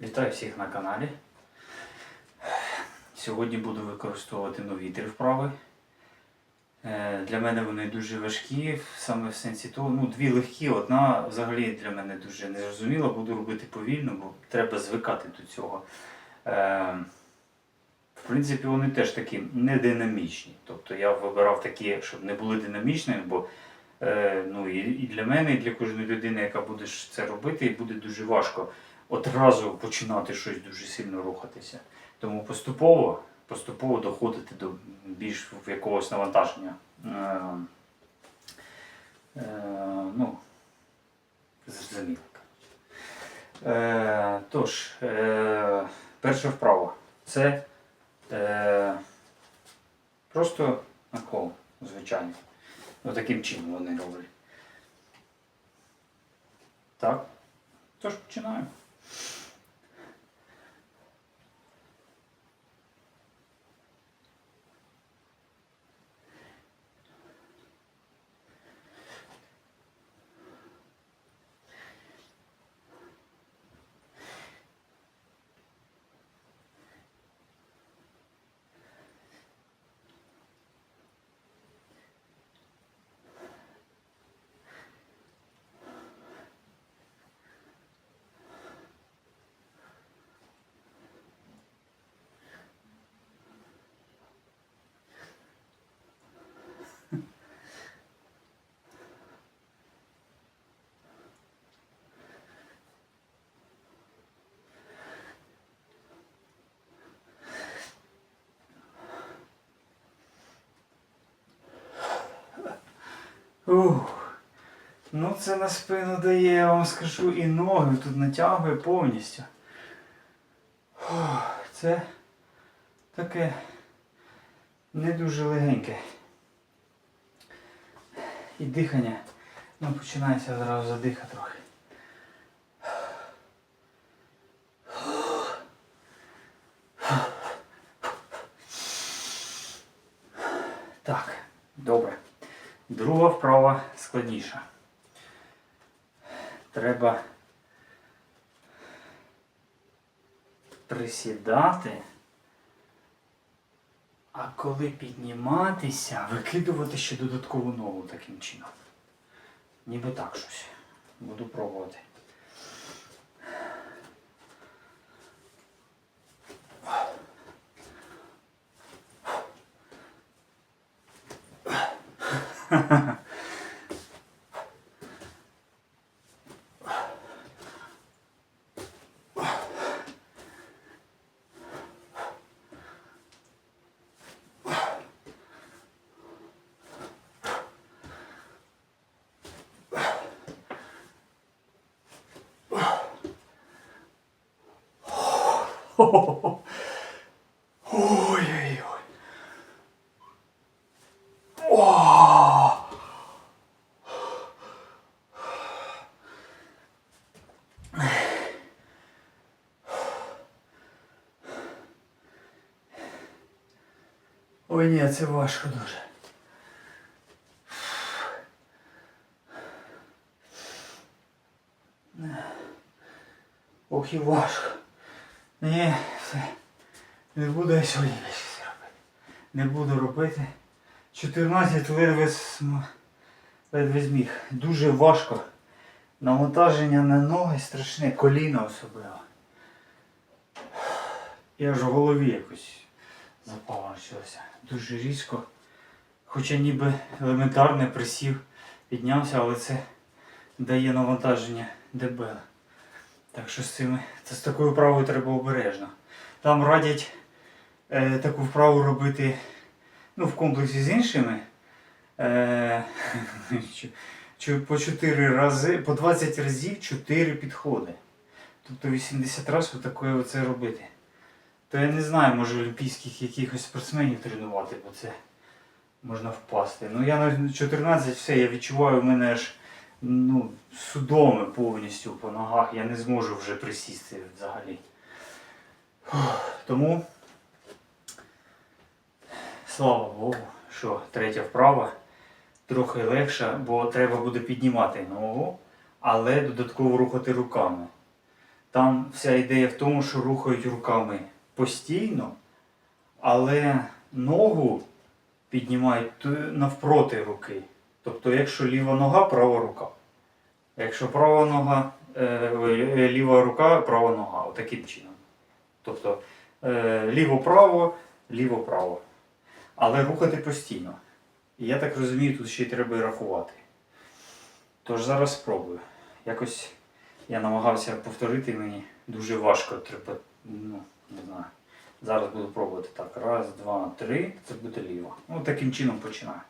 Вітаю всіх на каналі. Сьогодні буду використовувати нові три вправи. Е, Для мене вони дуже важкі, саме в сенсі того, ну, дві легкі, одна взагалі для мене дуже незрозуміла, буду робити повільно, бо треба звикати до цього. Е, В принципі, вони теж такі не динамічні. Тобто я вибирав такі, щоб не були динамічними, бо е, ну, і, для мене, і для кожної людини, яка буде це робити, буде дуже важко одразу починати щось дуже сильно рухатися. Тому поступово, поступово доходити до більш якогось навантаження. Е, е, ну, зрозуміло. Е, тож, е, перша вправа. Це е, просто накол, звичайно. Ось таким чином вони роблять. Так. Тож починаємо. Ух. Ну це на спину дає, я вам скажу, і ноги тут натягує повністю. Це таке не дуже легеньке. І дихання. Ну, починається одразу задиха трохи. Так, добре. Друга вправа складніша. Треба присідати, а коли підніматися, викидувати ще додаткову ногу таким чином. Ніби так щось. Буду пробувати. ほほほ Ой, ні, це важко дуже. Ох і важко. Ні, все. Не буду я сьогодні це робити. Не буду робити. 14 ледве, ледве зміг. Дуже важко. Навантаження на ноги страшне, коліна особливо. І аж в голові якось запаморочилося. Дуже різко. Хоча ніби елементарне присів, піднявся, але це дає навантаження дебеле. Так що з цими, це з такою вправою треба обережно. Там радять е, таку вправу робити ну, в комплексі з іншими. Е, по 4 рази, по 20 разів 4 підходи. Тобто 80 разів отакое оце робити. То я не знаю, може олімпійських якихось спортсменів тренувати, бо це можна впасти. Ну я на 14 все, я відчуваю в мене аж ну, судоми повністю по ногах. Я не зможу вже присісти взагалі. Тому, слава Богу, що третя вправа трохи легша, бо треба буде піднімати ногу, але додатково рухати руками. Там вся ідея в тому, що рухають руками постійно, але ногу піднімають навпроти руки. Тобто, якщо ліва нога, права рука. Якщо права нога, е, е, ліва рука, права нога. Отаким чином. Тобто е, ліво-право, ліво-право. Але рухати постійно. І я так розумію, тут ще й треба і рахувати. Тож зараз спробую. Якось я намагався повторити мені дуже важко. Треба, ну, не знаю. Зараз буду пробувати так. Раз, два, три. Це буде ліво. Ну, таким чином починаю.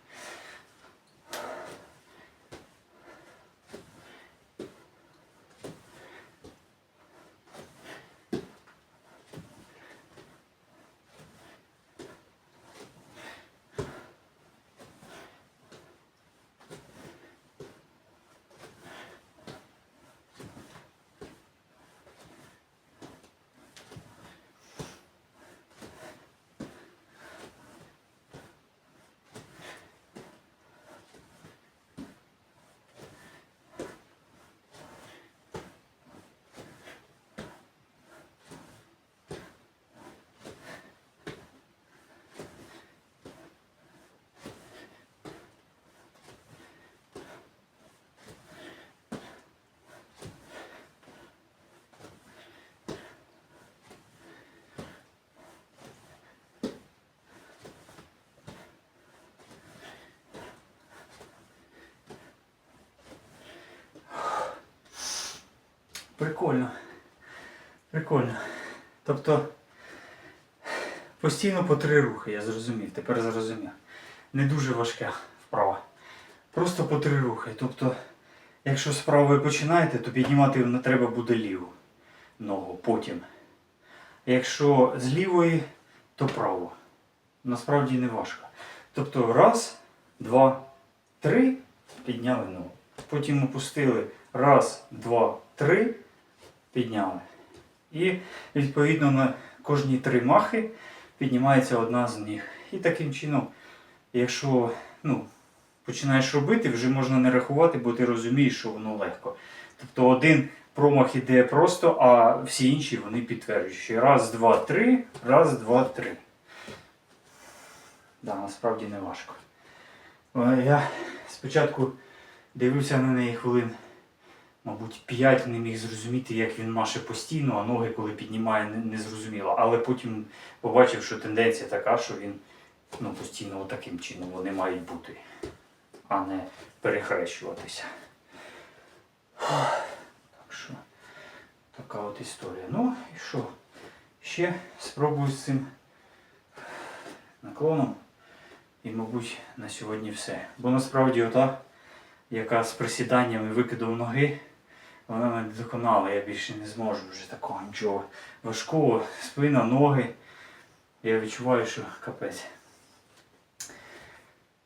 Прикольно. Прикольно. Тобто постійно по три рухи, я зрозумів, тепер зрозумів. Не дуже важка вправа. Просто по три рухи. Тобто, якщо з правої починаєте, то піднімати не треба буде ліву ногу потім. Якщо з лівої, то праву. Насправді не важко. Тобто раз, два, три, підняли ногу. Потім опустили. Раз, два, три, підняли. І відповідно на кожні три махи піднімається одна з ніг. І таким чином, якщо ну, починаєш робити, вже можна не рахувати, бо ти розумієш, що воно легко. Тобто один промах іде просто, а всі інші вони підтверджують. Раз, два, три, раз, два, три. Да, насправді не важко. Е, Я спочатку дивився на неї хвилин, мабуть, 5 не міг зрозуміти, як він маше постійно, а ноги, коли піднімає, не, зрозуміло. Але потім побачив, що тенденція така, що він ну, постійно таким чином вони мають бути, а не перехрещуватися. Так що, така от історія. Ну і що? Ще спробую з цим наклоном. І, мабуть, на сьогодні все. Бо насправді ота, яка з присіданнями викидом ноги, вона мене доконала. Я більше не зможу вже такого нічого важкого. Спина, ноги. Я відчуваю, що капець.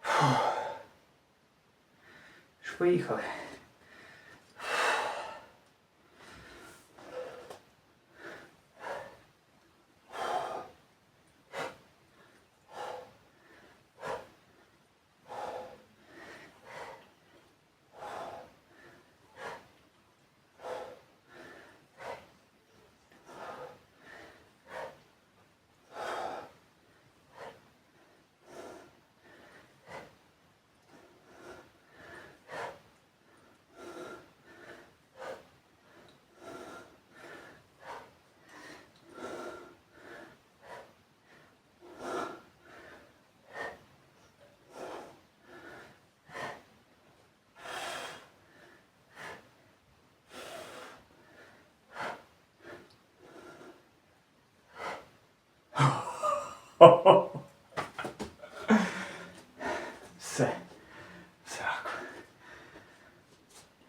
Фух. Поїхали. Все. Так.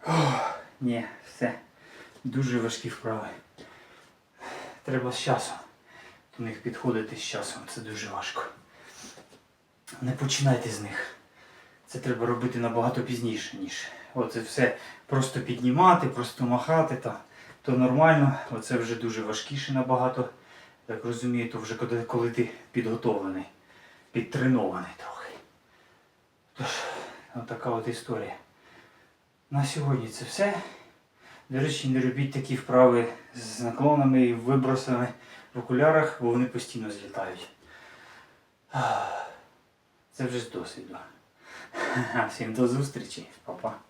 Ох, ні, все. Дуже важкі вправи. Треба з часом до них підходити з часом. Це дуже важко. Не починайте з них. Це треба робити набагато пізніше, ніж. Оце все просто піднімати, просто махати, то, то нормально. Оце вже дуже важкіше набагато. Так розумію, то вже коли, коли ти підготовлений, підтренований трохи. Тож, отака от історія. На сьогодні це все. До речі, не робіть такі вправи з наклонами і вибросами в окулярах, бо вони постійно злітають. Це вже з досвіду. Всім до зустрічі, Па-па.